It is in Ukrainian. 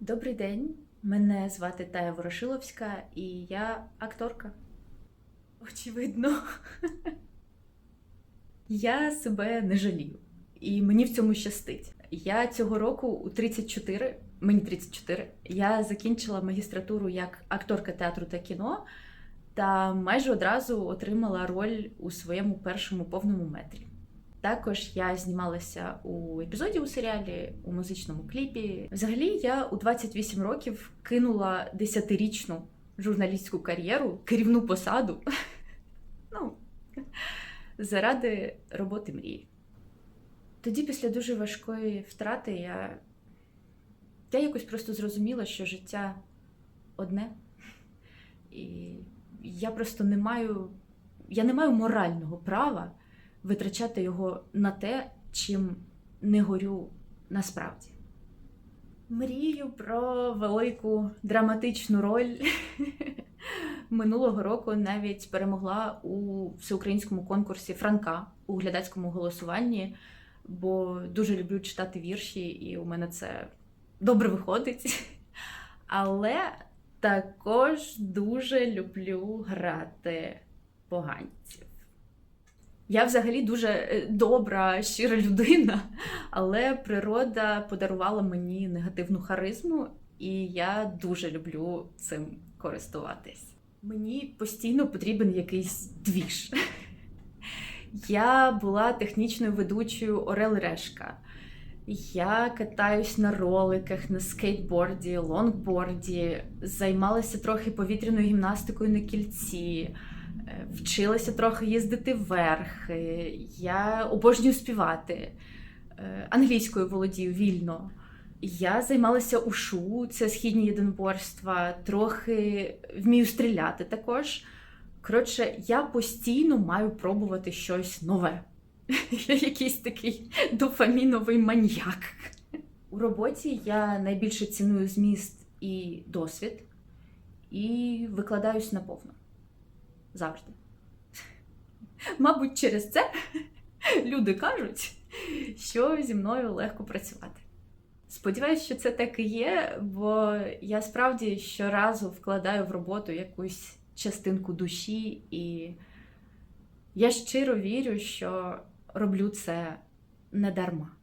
Добрий день, мене звати Тая Ворошиловська і я акторка. Очевидно, я себе не жалію, і мені в цьому щастить. Я цього року у 34, мені 34, я закінчила магістратуру як акторка театру та кіно, та майже одразу отримала роль у своєму першому повному метрі. Також я знімалася у епізоді у серіалі, у музичному кліпі. Взагалі, я у 28 років кинула десятирічну журналістську кар'єру, керівну посаду. Ну, заради роботи мрії. Тоді, після дуже важкої втрати, я, я якось просто зрозуміла, що життя одне. І я просто не маю, я не маю морального права витрачати його на те, чим не горю насправді. Мрію про велику драматичну роль. Минулого року навіть перемогла у всеукраїнському конкурсі Франка у глядацькому голосуванні, бо дуже люблю читати вірші, і у мене це добре виходить. Але також дуже люблю грати поганців. Я взагалі дуже е, добра, щира людина, але природа подарувала мені негативну харизму, і я дуже люблю цим користуватись. Мені постійно потрібен якийсь двіж. Я була технічною ведучою Орел Решка. Я катаюсь на роликах, на скейтборді, лонгборді, займалася трохи повітряною гімнастикою на кільці. Е, Вчилася трохи їздити вверх, е, я обожнюю співати, е, англійською володію вільно. Я займалася ушу, це східні єдиноборства, трохи вмію стріляти також. Коротше, я постійно маю пробувати щось нове. Я якийсь такий дофаміновий маньяк. У роботі я найбільше ціную зміст і досвід, і викладаюсь наповну завжди. Мабуть, через це люди кажуть, що зі мною легко працювати. Сподіваюсь, що це так і є, бо я справді щоразу вкладаю в роботу якусь частинку душі, і я щиро вірю, що роблю це не дарма.